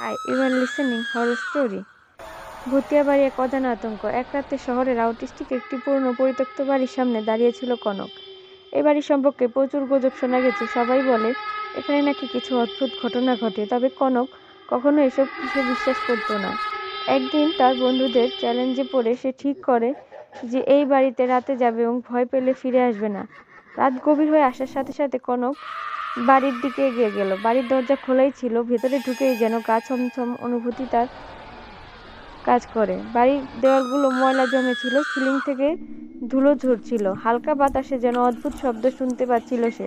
Hi, you are listening horror story. ভুতিয়া বাড়ি এক অজানা আতঙ্ক। এক রাতে শহরের আউটিস্টিক একটি পুরনো পরিত্যক্ত বাড়ির সামনে দাঁড়িয়ে ছিল কনক। এই বাড়ি সম্পর্কে প্রচুর গুজব শোনা গেছে। সবাই বলে এখানে নাকি কিছু অদ্ভুত ঘটনা ঘটে। তবে কনক কখনো এসব কিছু বিশ্বাস করতো না। একদিন তার বন্ধুদের চ্যালেঞ্জে পড়ে সে ঠিক করে যে এই বাড়িতে রাতে যাবে এবং ভয় পেলে ফিরে আসবে না। রাত গভীর হয়ে আসার সাথে সাথে কনক বাড়ির দিকে এগিয়ে গেল। বাড়ির দরজা খোলাই ছিল, ভেতরে ঢুকেই যেন গা ছমছম অনুভূতি তার কাজ করে। বাড়ির দেওয়ালগুলো ময়লা জমেছিল, সিলিং থেকে ধুলো ঝরছিল, হালকা বাতাসে যেন অদ্ভুত শব্দ শুনতে পাচ্ছিল সে।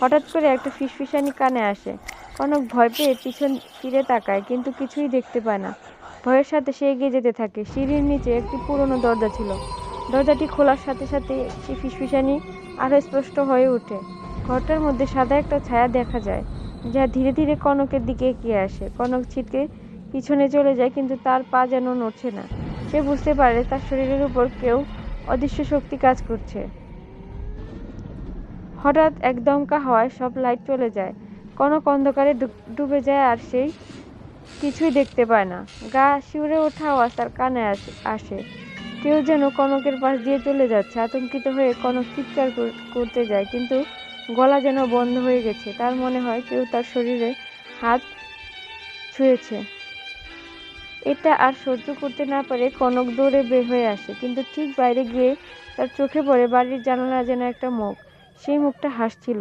হঠাৎ করে একটা ফিসফিসানি কানে আসে। কনক ভয় পেয়ে পিছন ফিরে তাকায়, কিন্তু কিছুই দেখতে পায় না। ভয়ের সাথে সে এগিয়ে যেতে থাকে। সিঁড়ির নিচে একটি পুরনো দরজা ছিল। দরজাটি খোলার সাথে সাথে সে ফিসফিসানি আরও স্পষ্ট হয়ে ওঠে। ঘরটার মধ্যে সাদা একটা ছায়া দেখা যায়, যা ধীরে ধীরে কনকের দিকে এগিয়ে আসে। কনক ছিটকে পিছনে চলে যায়, কিন্তু তার পা যেন নড়ছে না। সে বুঝতে পারে তার শরীরের উপর কেউ অদৃশ্য শক্তি কাজ করছে। হঠাৎ এক দমকা হওয়ায় সব লাইট চলে যায়। কনক অন্ধকারে ডুবে যায় আর সেই কিছুই দেখতে পায় না। গা শিউরে ওঠা আওয়াজ তার কানে আসে। কেউ যেন কনকের পাশ দিয়ে চলে যাচ্ছে, আতঙ্কিত হয়ে কনক চিৎকার করতে যায়, কিন্তু গলা যেন বন্ধ হয়ে গেছে। তার মনে হয় কেউ তার শরীরে হাত ছুঁয়েছে। এটা আর সহ্য করতে না পারে কনক দৌড়ে বের হয়ে আসে, কিন্তু ঠিক বাইরে গিয়ে তার চোখে পড়ে বাড়ির জানালা যেন একটা মুখ। সেই মুখটা হাসছিল।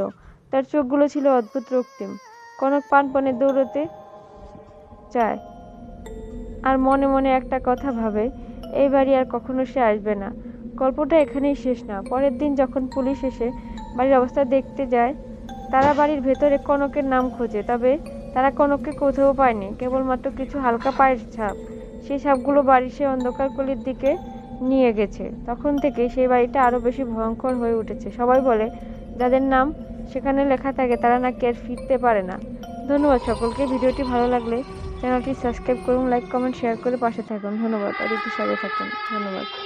তার চোখগুলো ছিল অদ্ভুত রক্তিম। কনক পান পানপনে দৌড়তে চায়। আর মনে মনে একটা কথা ভাবে এই বাড়ি আর কখনো সে আসবে না। গল্পটা এখানেই শেষ না। পরের দিন যখন পুলিশ এসে বাড়ির অবস্থা দেখতে যায়, তারা বাড়ির ভেতরে কনকের নাম খোঁজে, তবে তারা কনককে কোথাও পায়নি। কেবলমাত্র কিছু হালকা পায়ের ছাপ। সেই ছাপগুলো বাড়ির সেই অন্ধকার গলির দিকে নিয়ে গেছে। তখন থেকে সেই বাড়িটা আরও বেশি ভয়ঙ্কর হয়ে উঠেছে। সবাই বলে, যাদের নাম সেখানে লেখা থাকে, তারা নাকি আর ফিরতে পারে না। ধন্যবাদ সকলকে। ভিডিওটি ভালো লাগলে চ্যানেলটি সাবস্ক্রাইব করুন, লাইক, কমেন্ট, শেয়ার করে পাশে থাকুন। ধন্যবাদ, আর একটু সাথে থাকুন। ধন্যবাদ।